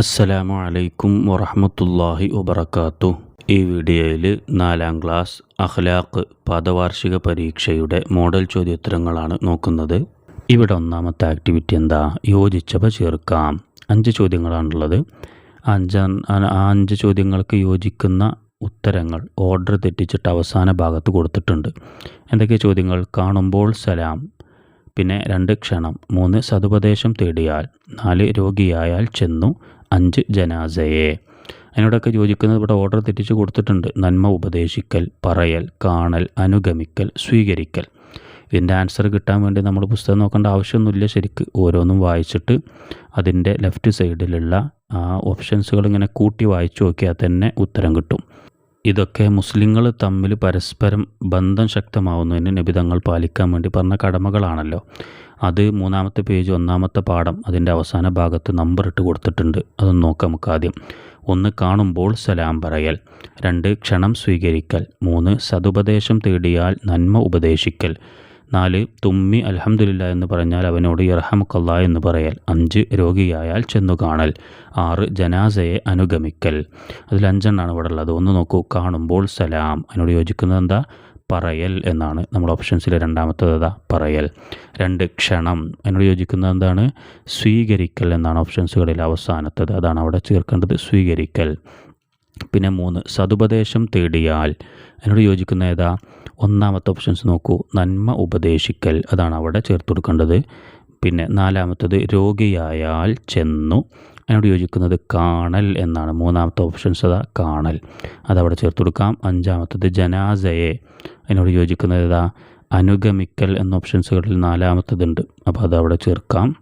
അസ്സലാമു അലൈക്കും വറഹമത്തല്ലാഹി വബർക്കാത്തു ഈ വീഡിയോയിൽ നാലാം ക്ലാസ് അഖ്ലാഖ് പാദവാർഷിക പരീക്ഷയുടെ മോഡൽ ചോദ്യോത്തരങ്ങളാണ് നോക്കുന്നത്. ഇവിടെ ഒന്നാമത്തെ ആക്ടിവിറ്റി എന്താ? യോജിച്ചവ ചേർക്കാം. അഞ്ച് ചോദ്യങ്ങളാണുള്ളത്. അഞ്ച് അഞ്ച് ചോദ്യങ്ങൾക്ക് യോജിക്കുന്ന ഉത്തരങ്ങൾ ഓർഡർ തെറ്റിച്ചിട്ട് അവസാന ഭാഗത്ത് കൊടുത്തിട്ടുണ്ട്. എന്തൊക്കെ ചോദ്യങ്ങൾ? കാണുമ്പോൾ സലാം. പിന്നെ രണ്ട് ക്ഷണം. മൂന്ന് സതുപദേശം തേടിയാൽ. നാല് രോഗിയായാൽ ചെന്നു. അഞ്ച് ജനാസയെ. അതിനോടൊക്കെ യോജിക്കുന്നത് ഇവിടെ ഓർഡർ തെറ്റിച്ച് കൊടുത്തിട്ടുണ്ട്. നന്മ ഉപദേശിക്കൽ പറയൽ കാണൽ അനുഗമിക്കൽ സ്വീകരിക്കൽ. ഇതിന്റെ ആൻസർ കിട്ടാൻ വേണ്ടി നമ്മൾ പുസ്തകം നോക്കേണ്ട ആവശ്യമൊന്നുമില്ല ശരിക്ക്. ഓരോന്നും വായിച്ചിട്ട് അതിന്റെ ലെഫ്റ്റ് സൈഡിലുള്ള ആ ഓപ്ഷൻസുകൾ ഇങ്ങനെ കൂട്ടി വായിച്ചു നോക്കിയാൽ തന്നെ ഉത്തരം കിട്ടും. ഇതൊക്കെ മുസ്ലിങ്ങൾ തമ്മിൽ പരസ്പരം ബന്ധം ശക്തമാവുന്നതിന് നിബിധങ്ങൾ പാലിക്കാൻ വേണ്ടി പറഞ്ഞ കടമകളാണല്ലോ. അത് മൂന്നാമത്തെ പേജ് ഒന്നാമത്തെ പാഠം അതിന്റെ അവസാന ഭാഗത്ത് നമ്പർ ഇട്ട് കൊടുത്തിട്ടുണ്ട്. അതൊന്ന് നോക്കാം നമുക്ക് ആദ്യം. ഒന്ന് കാണുമ്പോൾ സലാം പറയൽ. രണ്ട് ക്ഷണം സ്വീകരിക്കൽ. മൂന്ന് സതുപദേശം തേടിയാൽ നന്മ ഉപദേശിക്കൽ. നാല് തുമ്മി അലഹമുല്ല എന്ന് പറഞ്ഞാൽ അവനോട് ഇറഹമുക്കല്ല എന്ന് പറയൽ. അഞ്ച് രോഗിയായാൽ ചെന്നു കാണൽ. ആറ് ജനാസയെ അനുഗമിക്കൽ. അതിൽ അഞ്ചെണ്ണാണ് ഇവിടെ ഉള്ളത്. ഒന്ന് നോക്കൂ കാണുമ്പോൾ സലാം. അതിനോട് യോജിക്കുന്നത് എന്താ? പറയൽ എന്നാണ് നമ്മൾ ഓപ്ഷൻസിൽ രണ്ടാമത്തേത് പറയൽ. രണ്ട് ക്ഷണം. അതിനോട് യോജിക്കുന്നത് എന്താണ്? സ്വീകരിക്കൽ എന്നാണ് ഓപ്ഷൻസുകളിൽ അവസാനത്തത്. അതാണ് അവിടെ ചേർക്കേണ്ടത് സ്വീകരിക്കൽ. പിന്നെ മൂന്ന് സതുപദേശം തേടിയാൽ. അതിനോട് യോജിക്കുന്ന ഏതാ? ഒന്നാമത്തെ ഓപ്ഷൻസ് നോക്കൂ. നന്മ ഉപദേശിക്കൽ. അതാണ് അവിടെ ചേർത്ത് കൊടുക്കേണ്ടത്. പിന്നെ നാലാമത്തത് രോഗിയായാൽ ചെന്നു. അതിനോട് യോജിക്കുന്നത് കാണൽ എന്നാണ്. മൂന്നാമത്തെ ഓപ്ഷൻസ് അതാ കാണൽ. അതവിടെ ചേർത്ത് കൊടുക്കാം. അഞ്ചാമത്തത് ജനാസയെ. അതിനോട് യോജിക്കുന്നത് ഏതാ അനുഗമിക്കൽ എന്ന ഓപ്ഷൻസുകളിൽ നാലാമത്തതുണ്ട്. അപ്പോൾ അതവിടെ ചേർക്കാം.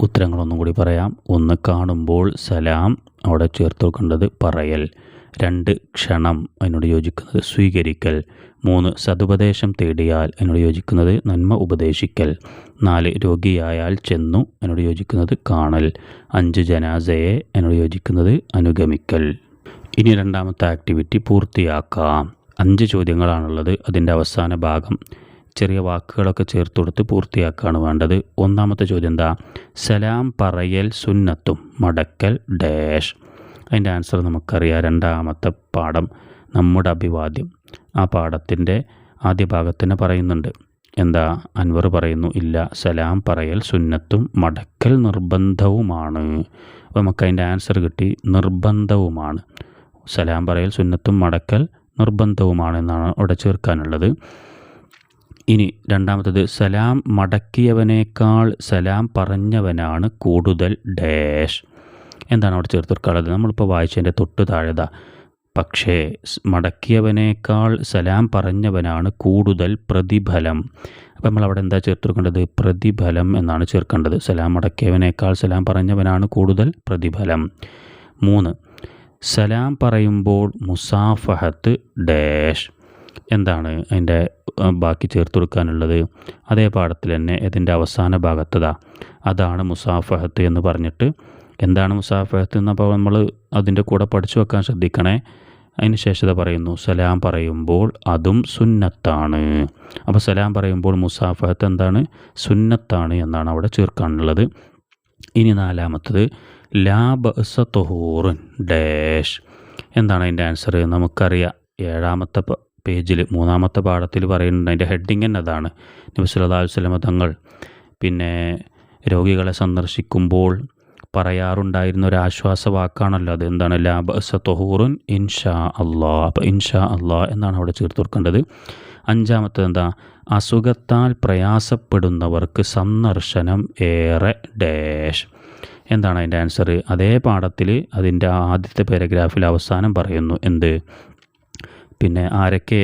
ഉത്തരങ്ങളൊന്നും കൂടി പറയാം. ഒന്ന് കാണുമ്പോൾ സലാം. അവിടെ ചേർത്ത് കൊടുക്കേണ്ടത് പറയൽ. രണ്ട് ക്ഷണം അതിനോട് യോജിക്കുന്നത് സ്വീകരിക്കൽ. മൂന്ന് സതുപദേശം തേടിയാൽ അതിനോട് യോജിക്കുന്നത് നന്മ ഉപദേശിക്കൽ. നാല് രോഗിയായാൽ ചെന്നു അതിനോട് യോജിക്കുന്നത് കാണൽ. അഞ്ച് ജനാസയെ അതിനോട് യോജിക്കുന്നത് അനുഗമിക്കൽ. ഇനി രണ്ടാമത്തെ ആക്ടിവിറ്റി പൂർത്തിയാക്കാം. അഞ്ച് ചോദ്യങ്ങളാണുള്ളത്. അതിന്റെ അവസാന ഭാഗം. ചെറിയ വാക്കുകളൊക്കെ ചേർത്ത് കൊടുത്ത് പൂർത്തിയാക്കുകയാണ് വേണ്ടത്. ഒന്നാമത്തെ ചോദ്യം എന്താ? സലാം പറയൽ സുന്നത്തും മടക്കൽ ഡാഷ്. അതിന്റെ ആൻസർ നമുക്കറിയാം. രണ്ടാമത്തെ പാഠം നമ്മുടെ അഭിവാദ്യം. ആ പാഠത്തിന്റെ ആദ്യ ഭാഗത്തിന് പറയുന്നുണ്ട്. എന്താ? അൻവർ പറയുന്നു ഇല്ല സലാം പറയൽ സുന്നത്തും മടക്കൽ നിർബന്ധവുമാണ്. അപ്പോൾ നമുക്ക് അതിന്റെ ആൻസർ കിട്ടി നിർബന്ധവുമാണ്. സലാം പറയൽ സുന്നത്തും മടക്കൽ നിർബന്ധവുമാണ് എന്നാണ് അവിടെ ചേർക്കാനുള്ളത്. ഇനി രണ്ടാമത്തത് സലാം മടക്കിയവനേക്കാൾ സലാം പറഞ്ഞവനാണ് കൂടുതൽ ഡാഷ്. എന്താണ് അവിടെ ചേർത്ത് കൊടുക്കാനുള്ളത് നമ്മളിപ്പോൾ വായിച്ചതിന്റെ തൊട്ട് താഴെതാ. പക്ഷേ മടക്കിയവനേക്കാൾ സലാം പറഞ്ഞവനാണ് കൂടുതൽ പ്രതിഫലം. അപ്പോൾ നമ്മൾ അവിടെ എന്താ ചേർത്ത് കൊടുക്കേണ്ടത് പ്രതിഫലം എന്നാണ് ചേർക്കേണ്ടത്. സലാം മടക്കിയവനേക്കാൾ സലാം പറഞ്ഞവനാണ് കൂടുതൽ പ്രതിഫലം. മൂന്ന്. സലാം പറയുമ്പോൾ മുസാഫഹത്ത് ഡാഷ്. എന്താണ് അതിന്റെ ബാക്കി ചേർത്ത് കൊടുക്കാനുള്ളത് അതേ പാഠത്തിൽ തന്നെ ഇതിന്റെ അവസാന ഭാഗത്തതാ. അതാണ് മുസാഫഹത്ത് എന്ന് പറഞ്ഞിട്ട് എന്താണ് മുസാഫഹത്ത് എന്നപ്പോൾ നമ്മൾ അതിന്റെ കൂടെ പഠിച്ചു വെക്കാൻ ശ്രദ്ധിക്കണേ. അതിന് ശേഷത പറയുന്നു സലാം പറയുമ്പോൾ അതും സുന്നത്താണ്. അപ്പോൾ സലാം പറയുമ്പോൾ മുസാഫത്ത് എന്താണ്? സുന്നത്താണ് എന്നാണ് അവിടെ ചേർക്കാനുള്ളത്. ഇനി നാലാമത്തത് ലാബസ തൊഹൂറൻ ഡാഷ്. എന്താണ് അതിന്റെ ആൻസർ? നമുക്കറിയാം ഏഴാമത്തെ പേജിൽ മൂന്നാമത്തെ പാഠത്തിൽ പറയുന്നുണ്ട് അതിന്റെ ഹെഡിങ് തന്നെ അതാണ്. നബി സല്ലല്ലാഹു അലൈഹി തങ്ങൾ പിന്നെ രോഗികളെ സന്ദർശിക്കുമ്പോൾ പറയാറുണ്ടായിരുന്ന ഒരു ആശ്വാസ വാക്കാണല്ലോ അത് എന്താണ് ലാബസ ഇൻഷാ അള്ളാ അപ്പോൾ ഇൻഷാ അള്ളാ എന്നാണ് അവിടെ ചേർത്ത് കൊടുക്കേണ്ടത്. അഞ്ചാമത്തത് എന്താ? അസുഖത്താൽ പ്രയാസപ്പെടുന്നവർക്ക് സന്ദർശനം ഏറെ ഡാഷ്. എന്താണ് അതിന്റെ ആൻസർ അതേ പാഠത്തിൽ അതിന്റെ ആദ്യത്തെ പാരഗ്രാഫിൽ അവസാനം പറയുന്നു. എന്ത്? പിന്നെ ആരൊക്കെ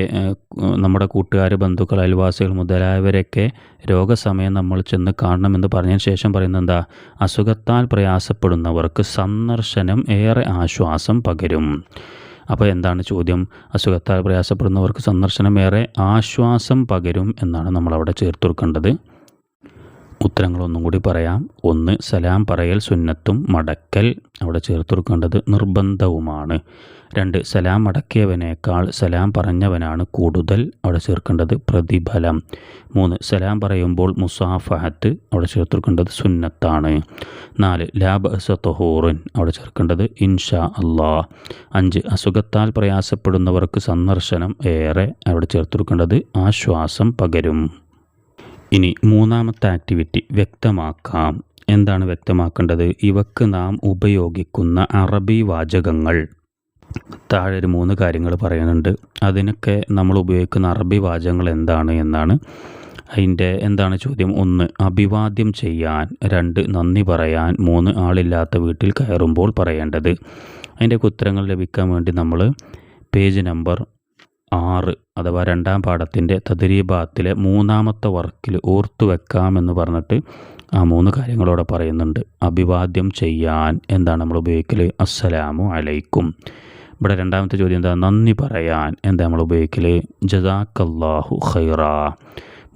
നമ്മുടെ കൂട്ടുകാർ ബന്ധുക്കൾ അയൽവാസികൾ മുതലായവരൊക്കെ രോഗസമയം നമ്മൾ ചെന്ന് കാണണമെന്ന് പറഞ്ഞതിന് ശേഷം പറയുന്നത് എന്താ? അസുഖത്താൽ പ്രയാസപ്പെടുന്നവർക്ക് സന്ദർശനം ഏറെ ആശ്വാസം പകരും. അപ്പോൾ എന്താണ് ചോദ്യം? അസുഖത്താൽ പ്രയാസപ്പെടുന്നവർക്ക് സന്ദർശനം ഏറെ ആശ്വാസം പകരും എന്നാണ് നമ്മളവിടെ ചേർത്ത് കൊടുക്കേണ്ടത്. ഉത്തരങ്ങളൊന്നും കൂടി പറയാം. ഒന്ന് സലാം പറയൽ സുന്നത്തും മടക്കൽ അവിടെ ചേർത്ത് കൊടുക്കേണ്ടത് നിർബന്ധവുമാണ്. രണ്ട് സലാം മടക്കിയവനേക്കാൾ സലാം പറഞ്ഞവനാണ് കൂടുതൽ അവിടെ ചേർക്കേണ്ടത് പ്രതിഫലം. മൂന്ന് സലാം പറയുമ്പോൾ മുസാഫഹത്ത് അവിടെ ചേർത്ത് കൊടുക്കേണ്ടത് സുന്നത്താണ്. നാല് ലാബ് തൊഹൂറിൻ അവിടെ ചേർക്കേണ്ടത് ഇൻഷാ അള്ളാ അഞ്ച് അസുഖത്താൽ പ്രയാസപ്പെടുന്നവർക്ക് സന്ദർശനം ഏറെ അവിടെ ചേർത്ത് കൊടുക്കേണ്ടത് ആശ്വാസം പകരും. ഇനി മൂന്നാമത്തെ ആക്ടിവിറ്റി വ്യക്തമാക്കാം. എന്താണ് വ്യക്തമാക്കേണ്ടത്? ഇവക്ക് നാം ഉപയോഗിക്കുന്ന അറബി വാചകങ്ങൾ. താഴെ ഒരു മൂന്ന് കാര്യങ്ങൾ പറയുന്നുണ്ട്. അതിനൊക്കെ നമ്മൾ ഉപയോഗിക്കുന്ന അറബി വാചകങ്ങൾ എന്താണ് എന്നാണ്. അതിന്റെ എന്താണ് ചോദ്യം? ഒന്ന് അഭിവാദ്യം ചെയ്യാൻ. രണ്ട് നന്ദി പറയാൻ. മൂന്ന് ആളില്ലാത്ത വീട്ടിൽ കയറുമ്പോൾ പറയേണ്ടത്. അതിന്റെയൊക്കെ ഉത്തരങ്ങൾ ലഭിക്കാൻ വേണ്ടി നമ്മൾ പേജ് നമ്പർ ആറ് അഥവാ രണ്ടാം പാഠത്തിന്റെ തദരീബാത്തിലെ മൂന്നാമത്തെ വർക്കിൽ ഓർത്തു വെക്കാമെന്ന് പറഞ്ഞിട്ട് ആ മൂന്ന് കാര്യങ്ങളോടെ പറയുന്നുണ്ട്. അഭിവാദ്യം ചെയ്യാൻ എന്താണ് നമ്മൾ ഉപയോഗിക്കൽ? അസ്സലാമു അലൈക്കും. ഇവിടെ രണ്ടാമത്തെ ചോദ്യം എന്താ? നന്ദി പറയാൻ എന്താ നമ്മൾ ഉപയോഗിക്കൽ? ജസാക്കല്ലാഹു ഖൈറ.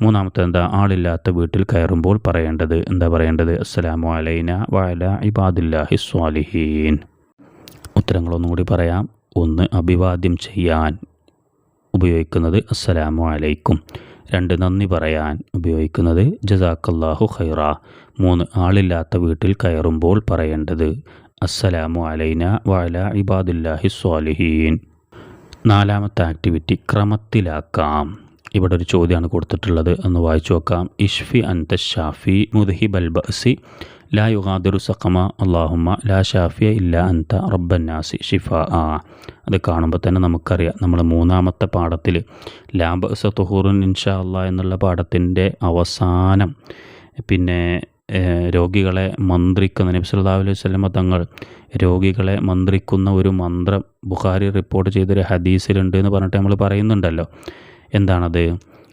മൂന്നാമത്തെ എന്താ? ആളില്ലാത്ത വീട്ടിൽ കയറുമ്പോൾ പറയേണ്ടത് എന്താ പറയേണ്ടത്? അസ്സലാമു അലൈന വഅല ഇബാദില്ലാഹി സ്വാലിഹീൻ. ഉത്തരങ്ങളൊന്നും കൂടി പറയാം. ഒന്ന് അഭിവാദ്യം ചെയ്യാൻ. ഉപയോഗിക്കുന്നത് അസ്സലാമു അലൈക്കും. രണ്ട് നന്ദി പറയാൻ ഉപയോഗിക്കുന്നത് ജസാക്കല്ലാഹു ഖൈറ. മൂന്ന് ആളില്ലാത്ത വീട്ടിൽ കയറുമ്പോൾ പറയേണ്ടത് അസ്സലാമു അലൈന വഅല ഇബാദുല്ലാഹി സ്വാലിഹീൻ. നാലാമത്തെ ആക്ടിവിറ്റി ക്രമത്തിലാക്കാം. ഇവിടെ ഒരു ചോദ്യമാണ് കൊടുത്തിട്ടുള്ളത്. എന്ന് വായിച്ചു നോക്കാം. ഇഷ്ഫി അൻത ഷാഫി മുദ്ഹിബൽ ബഅസി ലാ യുഗാദിറു സഖമ അള്ളാഹുമ്മ ലാ ഷാഫിയ ഇല്ല അൻത റബ്ബന്നാസി ഷിഫ ആ അത് കാണുമ്പോൾ തന്നെ നമുക്കറിയാം. നമ്മൾ മൂന്നാമത്തെ പാഠത്തിൽ ലാബ് തുഹൂറുൻ ഇൻഷാ അള്ളാഹ് എന്നുള്ള പാഠത്തിന്റെ അവസാനം പിന്നെ രോഗികളെ മന്ത്രിക്കുന്ന നബി സല്ലല്ലാഹു അലൈഹി തങ്ങൾ രോഗികളെ മന്ത്രിക്കുന്ന ഒരു മന്ത്രം ബുഖാരി റിപ്പോർട്ട് ചെയ്തൊരു ഹദീസിലുണ്ട് എന്ന് പറഞ്ഞിട്ട് നമ്മൾ പറയുന്നുണ്ടല്ലോ. എന്താണത്?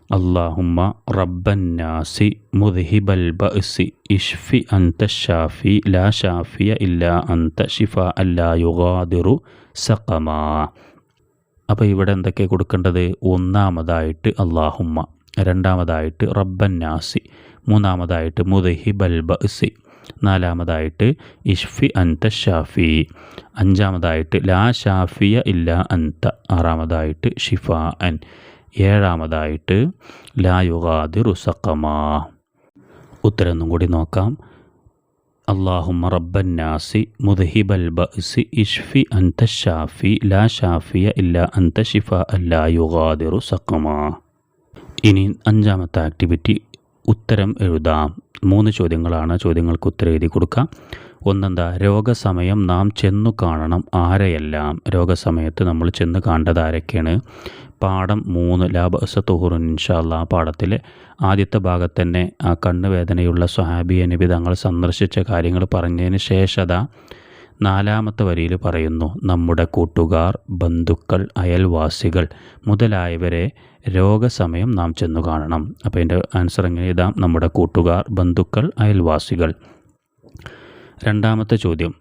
അള്ളാഹുമ്മ റബ്ബന്നാസി മുദ്ഹിബൽ ബഅസി ഇഷ്ഫി അൻത ഷാഫി ലാ ഷാഫിയ ഇല്ലാ അൻത ഷിഫ അല്ലാ യുഗാദിറു സഖമാ. അപ്പോൾ ഇവിടെ എന്തൊക്കെ കൊടുക്കേണ്ടത്? ഒന്നാമതായിട്ട് അള്ളാഹുമ്മ രണ്ടാമതായിട്ട് റബ്ബന്നാസി മൂന്നാമതായിട്ട് മുദ്ഹിബൽ ബഅസി നാലാമതായിട്ട് ഇഷ്ഫി അൻത ഷാഫി അഞ്ചാമതായിട്ട് ലാ ഷാഫിയ ഇല്ല അൻത ആറാമതായിട്ട് ഷിഫ അൻ. ഏഴാമതായിട്ട് ലാ യുഗാദിറു ഉത്തരൊന്നും ഉത്തരം കൂടി നോക്കാം. അള്ളാഹുമ്മ റബ്ബന്നാസി മുദ്ഹിബൽ ബഅസി ഇഷ്ഫി അൻത ഷാഫി ലാ ഷാഫിയ ഇല്ല അൻത ഷിഫ അല്ലാ യുഗാദിറു സഖമാ. ഇനി അഞ്ചാമത്തെ ആക്ടിവിറ്റി ഉത്തരം എഴുതാം. മൂന്ന് ചോദ്യങ്ങളാണ് ചോദ്യങ്ങൾക്ക് ഉത്തരം എഴുതി കൊടുക്കാം ഒന്നെന്താ? രോഗസമയം നാം ചെന്നു കാണണം ആരെയെല്ലാം? രോഗസമയത്ത് നമ്മൾ ചെന്ന് കാണേണ്ടത് ആരൊക്കെയാണ്? പാഠം മൂന്ന് ലാബസ തുഹുറുൻ ഇൻഷാല്ല ആ പാഠത്തിൽ ആദ്യത്തെ ഭാഗത്ത് തന്നെ ആ കണ്ണുവേദനയുള്ള സ്വഹാബിയ നബി തങ്ങൾ സന്ദർശിച്ച കാര്യങ്ങൾ പറഞ്ഞതിന് ശേഷത നാലാമത്തെ വരിയിൽ പറയുന്നു നമ്മുടെ കൂട്ടുകാർ ബന്ധുക്കൾ അയൽവാസികൾ മുതലായവരെ രോഗസമയം നാം ചെന്നു കാണണം. അപ്പോൾ എന്റെ ആൻസർ എങ്ങനെ എഴുതാം? നമ്മുടെ കൂട്ടുകാർ ബന്ധുക്കൾ അയൽവാസികൾ. രണ്ടാമത്തെ ചോദ്യം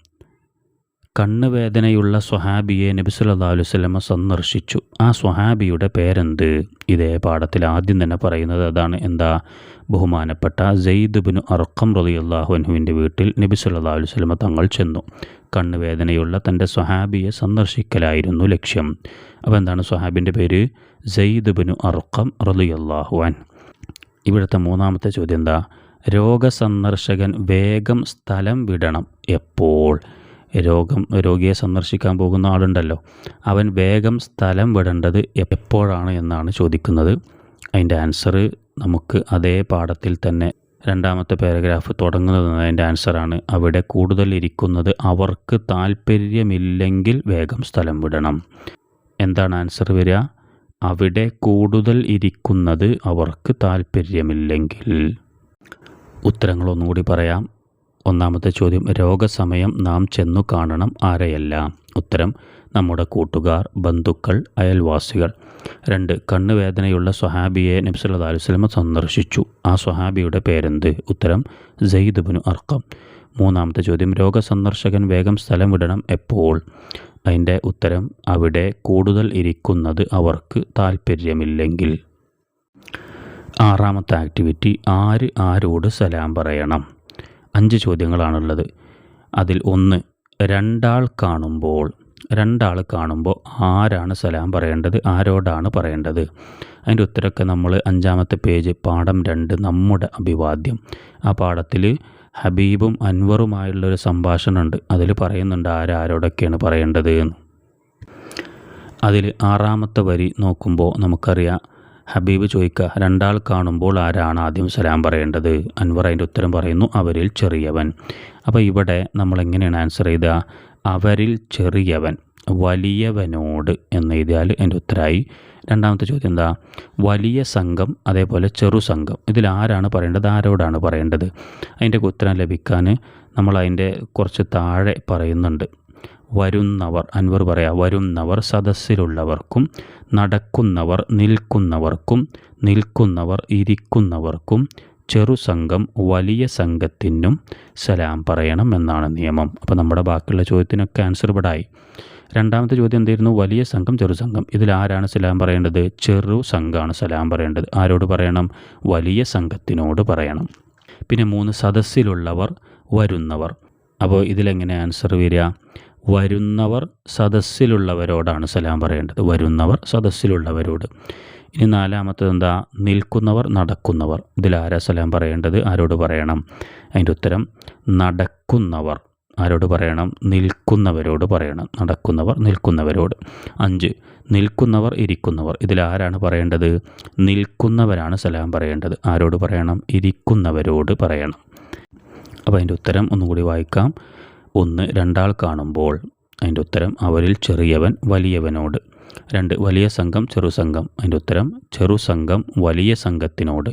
കണ്ണുവേദനയുള്ള സ്വഹാബിയെ നബി സല്ലല്ലാഹു അലൈഹി വസല്ലമ സന്ദർശിച്ചു. ആ സ്വഹാബിയുടെ പേരെന്ത്? ഇതേ പാഠത്തിൽ ആദ്യം തന്നെ പറയുന്നത് അതാണ്. എന്താ? ബഹുമാനപ്പെട്ട സെയ്ദ് ബിനു അർക്കം റളിയല്ലാഹു അൻഹുവിന്റെ വീട്ടിൽ നബി സല്ലല്ലാഹു അലൈഹി വസല്ലമ തങ്ങൾ ചെന്നു. കണ്ണുവേദനയുള്ള തന്റെ സ്വഹാബിയെ സന്ദർശിക്കലായിരുന്നു ലക്ഷ്യം. അപ്പോൾ എന്താണ് സ്വഹാബിന്റെ പേര്? സെയ്ദ് ബിനു അർക്കം റളിയല്ലാഹു അൻ ഇവിടുത്തെ മൂന്നാമത്തെ ചോദ്യം എന്താ? രോഗസന്ദർശകൻ വേഗം സ്ഥലം വിടണം എപ്പോൾ? രോഗം രോഗിയെ സന്ദർശിക്കാൻ പോകുന്ന ആളുണ്ടല്ലോ. അവൻ വേഗം സ്ഥലം വിടേണ്ടത് എപ്പോഴാണ് എന്നാണ് ചോദിക്കുന്നത്. അതിന്റെ ആൻസർ നമുക്ക് അതേ പാഠത്തിൽ തന്നെ രണ്ടാമത്തെ പാരഗ്രാഫ് തുടങ്ങുന്നത് അതിന്റെ ആൻസറാണ് അവിടെ കൂടുതൽ ഇരിക്കുന്നത് അവർക്ക് താല്പര്യമില്ലെങ്കിൽ വേഗം സ്ഥലം വിടണം. എന്താണ് ആൻസർ വരിക? അവിടെ കൂടുതൽ ഇരിക്കുന്നത് അവർക്ക് താല്പര്യമില്ലെങ്കിൽ ഉത്തരങ്ങളൊന്നുകൂടി പറയാം. ഒന്നാമത്തെ ചോദ്യം രോഗസമയം നാം ചെന്നു കാണണം ആരെയെല്ലാം? ഉത്തരം നമ്മുടെ കൂട്ടുകാർ ബന്ധുക്കൾ അയൽവാസികൾ. രണ്ട് കണ്ണുവേദനയുള്ള സ്വഹാബിയെ നബ്സല്ലാ അലുസ്ലമ സന്ദർശിച്ചു. ആ സ്വഹാബിയുടെ പേരെന്ത്? ഉത്തരം സെയ്ദ് ബുനു അർക്കം മൂന്നാമത്തെ ചോദ്യം രോഗസന്ദർശകൻ വേഗം സ്ഥലം വിടണം എപ്പോൾ? അതിന്റെ ഉത്തരം അവിടെ കൂടുതൽ ഇരിക്കുന്നത് അവർക്ക് താല്പര്യമില്ലെങ്കിൽ ആറാമത്തെ ആക്ടിവിറ്റി ആര് ആരോട് സലാം പറയണം? അഞ്ച് ചോദ്യങ്ങളാണുള്ളത്. അതിൽ ഒന്ന് രണ്ടാൾ കാണുമ്പോൾ രണ്ടാൾ കാണുമ്പോൾ ആരാണ് സലാം പറയേണ്ടത് ആരോടാണ് പറയേണ്ടത്? അതിന്റെ ഉത്തരമൊക്കെ നമ്മൾ അഞ്ചാമത്തെ പേജ് പാഠം രണ്ട് നമ്മുടെ അഭിവാദ്യം. ആ പാഠത്തിൽ ഹബീബും അൻവറുമായുള്ളൊരു സംഭാഷണമുണ്ട്. അതിൽ പറയുന്നുണ്ട് ആരാരോടൊക്കെയാണ് പറയേണ്ടത് എന്ന്. അതിൽ ആറാമത്തെ വരി നോക്കുമ്പോൾ നമുക്കറിയാം ഹബീബ് ചോദിക്കുക രണ്ടാൾ കാണുമ്പോൾ ആരാണ് ആദ്യം സലാം പറയേണ്ടത്? അൻവർ അതിന്റെ ഉത്തരം പറയുന്നു അവരിൽ ചെറിയവൻ. അപ്പോൾ ഇവിടെ നമ്മൾ എങ്ങനെയാണ് ആൻസർ ചെയ്തത് അവരിൽ ചെറിയവൻ വലിയവനോട് എന്ന് എഴുതിയാൽ എന്റെ ഉത്തരമായി രണ്ടാമത്തെ ചോദ്യം എന്താ? വലിയ സംഘം അതേപോലെ ചെറു സംഘം ഇതിൽ ആരാണ് പറയേണ്ടത്? ആരോടാണ് പറയേണ്ടത്? അതിന്റെ ഉത്തരം ലഭിക്കാൻ നമ്മൾ അതിന്റെ കുറച്ച് താഴെ പറയുന്നുണ്ട്. വരുന്നവർ അൻവർ പറയാ വരുന്നവർ സദസ്സിലുള്ളവർക്കും നടക്കുന്നവർ നിൽക്കുന്നവർക്കും നിൽക്കുന്നവർ ഇരിക്കുന്നവർക്കും ചെറു സംഘം വലിയ സംഘത്തിനും സലാം പറയണം എന്നാണ് നിയമം. അപ്പോൾ നമ്മുടെ ബാക്കിയുള്ള ചോദ്യത്തിനൊക്കെ ആൻസർ ഇവിടായി രണ്ടാമത്തെ ചോദ്യം എന്തായിരുന്നു? വലിയ സംഘം ചെറു സംഘം. ഇതിൽ ആരാണ് സലാം പറയേണ്ടത്? ചെറു സംഘമാണ് സലാം പറയേണ്ടത്. ആരോട് പറയണം? വലിയ സംഘത്തിനോട് പറയണം. പിന്നെ മൂന്ന് സദസ്സിലുള്ളവർ വരുന്നവർ. അപ്പോൾ ഇതിലെങ്ങനെ ആൻസർ വരിക? വരുന്നവർ സദസ്സിലുള്ളവരോടാണ് സലാം പറയേണ്ടത്. വരുന്നവർ സദസ്സിലുള്ളവരോട്. ഇനി നാലാമത്തത് എന്താ? നിൽക്കുന്നവർ നടക്കുന്നവർ. ഇതിൽ ഇതിലാരാ സലാം പറയേണ്ടത്? ആരോട് പറയണം? അതിന്റെ ഉത്തരം നടക്കുന്നവർ. ആരോട് പറയണം? നിൽക്കുന്നവരോട് പറയണം. നടക്കുന്നവർ നിൽക്കുന്നവരോട്. അഞ്ച് നിൽക്കുന്നവർ ഇരിക്കുന്നവർ. ഇതിൽ ഇതിലാരാണ് പറയേണ്ടത്? നിൽക്കുന്നവരാണ് സലാം പറയേണ്ടത്. ആരോട് പറയണം? ഇരിക്കുന്നവരോട് പറയണം. അപ്പോൾ അതിന്റെ ഉത്തരം ഒന്നുകൂടി വായിക്കാം. ഒന്ന് രണ്ടാൾ കാണുമ്പോൾ അതിന്റെ ഉത്തരം അവരിൽ ചെറിയവൻ വലിയവനോട്. രണ്ട് വലിയ സംഘം ചെറു സംഘം. അതിന്റെ ഉത്തരം ചെറു സംഘം വലിയ സംഘത്തിനോട്.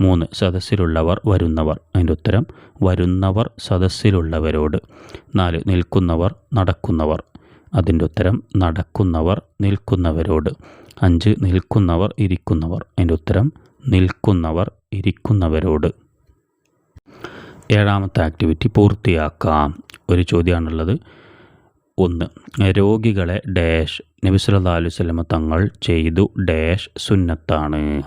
മൂന്ന് സദസ്സിലുള്ളവർ വരുന്നവർ. അതിന്റെ ഉത്തരം വരുന്നവർ സദസ്സിലുള്ളവരോട്. നാല് നിൽക്കുന്നവർ നടക്കുന്നവർ. അതിന്റെ ഉത്തരം നടക്കുന്നവർ നിൽക്കുന്നവരോട്. അഞ്ച് നിൽക്കുന്നവർ ഇരിക്കുന്നവർ. അതിന്റെ ഉത്തരം നിൽക്കുന്നവർ ഇരിക്കുന്നവരോട്. ഏഴാമത്തെ ആക്ടിവിറ്റി പൂർത്തിയാക്കാം. ഒരു ചോദ്യമാണുള്ളത്. ഒന്ന് രോഗികളെ ഡാഷ് നബി സല്ലല്ലാഹു അലൈഹി വസല്ലമ തങ്ങൾ ചെയ്തു ഡാഷ് സുന്നത്താണ്.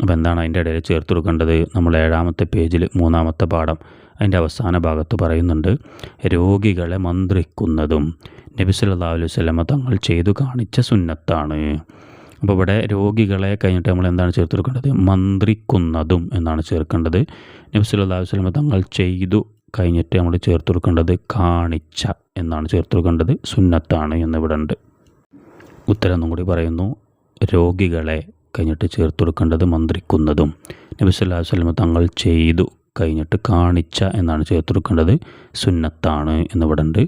അപ്പോൾ എന്താണ് അതിന്റെ ഇടയിൽ ചേർത്ത് കൊടുക്കേണ്ടത്? നമ്മൾ ഏഴാമത്തെ പേജിൽ മൂന്നാമത്തെ പാഠം അതിന്റെ അവസാന ഭാഗത്ത് പറയുന്നുണ്ട്. രോഗികളെ മന്ത്രിക്കുന്നതും നബി വസല്ലമ തങ്ങൾ ചെയ്തു കാണിച്ച സുന്നത്താണ്. അപ്പോൾ ഇവിടെ രോഗികളെ കഴിഞ്ഞിട്ട് നമ്മൾ എന്താണ് ചേർത്ത് കൊടുക്കേണ്ടത്? മന്ത്രിക്കുന്നതും എന്നാണ് ചേർക്കേണ്ടത്. നബി തങ്ങൾ ചെയ്തു കഴിഞ്ഞിട്ട് നമ്മൾ ചേർത്ത് കൊടുക്കേണ്ടത് കാണിച്ച എന്നാണ് ചേർത്ത് കൊടുക്കേണ്ടത് സുന്നത്താണ് എന്നിവിടെ ഉണ്ട് ഉത്തരം ഒന്നും കൂടി പറയുന്നു. രോഗികളെ കഴിഞ്ഞിട്ട് ചേർത്ത് കൊടുക്കേണ്ടത് മന്ത്രിക്കുന്നതും നബി സല്ലല്ലാഹു അലൈഹി തങ്ങൾ ചെയ്തു കഴിഞ്ഞിട്ട് കാണിച്ച എന്നാണ് ചേർത്ത് കൊടുക്കേണ്ടത് സുന്നത്താണ് എന്നിവിടെ ഉണ്ട്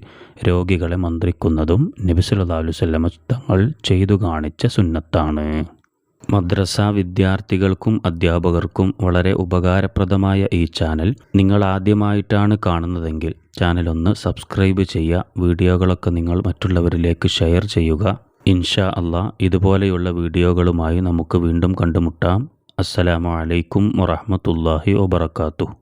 രോഗികളെ മന്ത്രിക്കുന്നതും നബി സല്ലല്ലാഹു അലൈഹി തങ്ങൾ ചെയ്തു കാണിച്ച സുന്നത്താണ്. മദ്രസ വിദ്യാർത്ഥികൾക്കും അധ്യാപകർക്കും വളരെ ഉപകാരപ്രദമായ ഈ ചാനൽ നിങ്ങൾ ആദ്യമായിട്ടാണ് കാണുന്നതെങ്കിൽ ചാനൽ ഒന്ന് സബ്സ്ക്രൈബ് ചെയ്യുക വീഡിയോകളൊക്കെ നിങ്ങൾ മറ്റുള്ളവരിലേക്ക് ഷെയർ ചെയ്യുക. ഇൻഷാ അള്ളാ ഇതുപോലെയുള്ള വീഡിയോകളുമായി നമുക്ക് വീണ്ടും കണ്ടുമുട്ടാം. അസ്സലാമു അലൈക്കും വറഹ്മത്തുള്ളാഹി വബറകാതുഹു.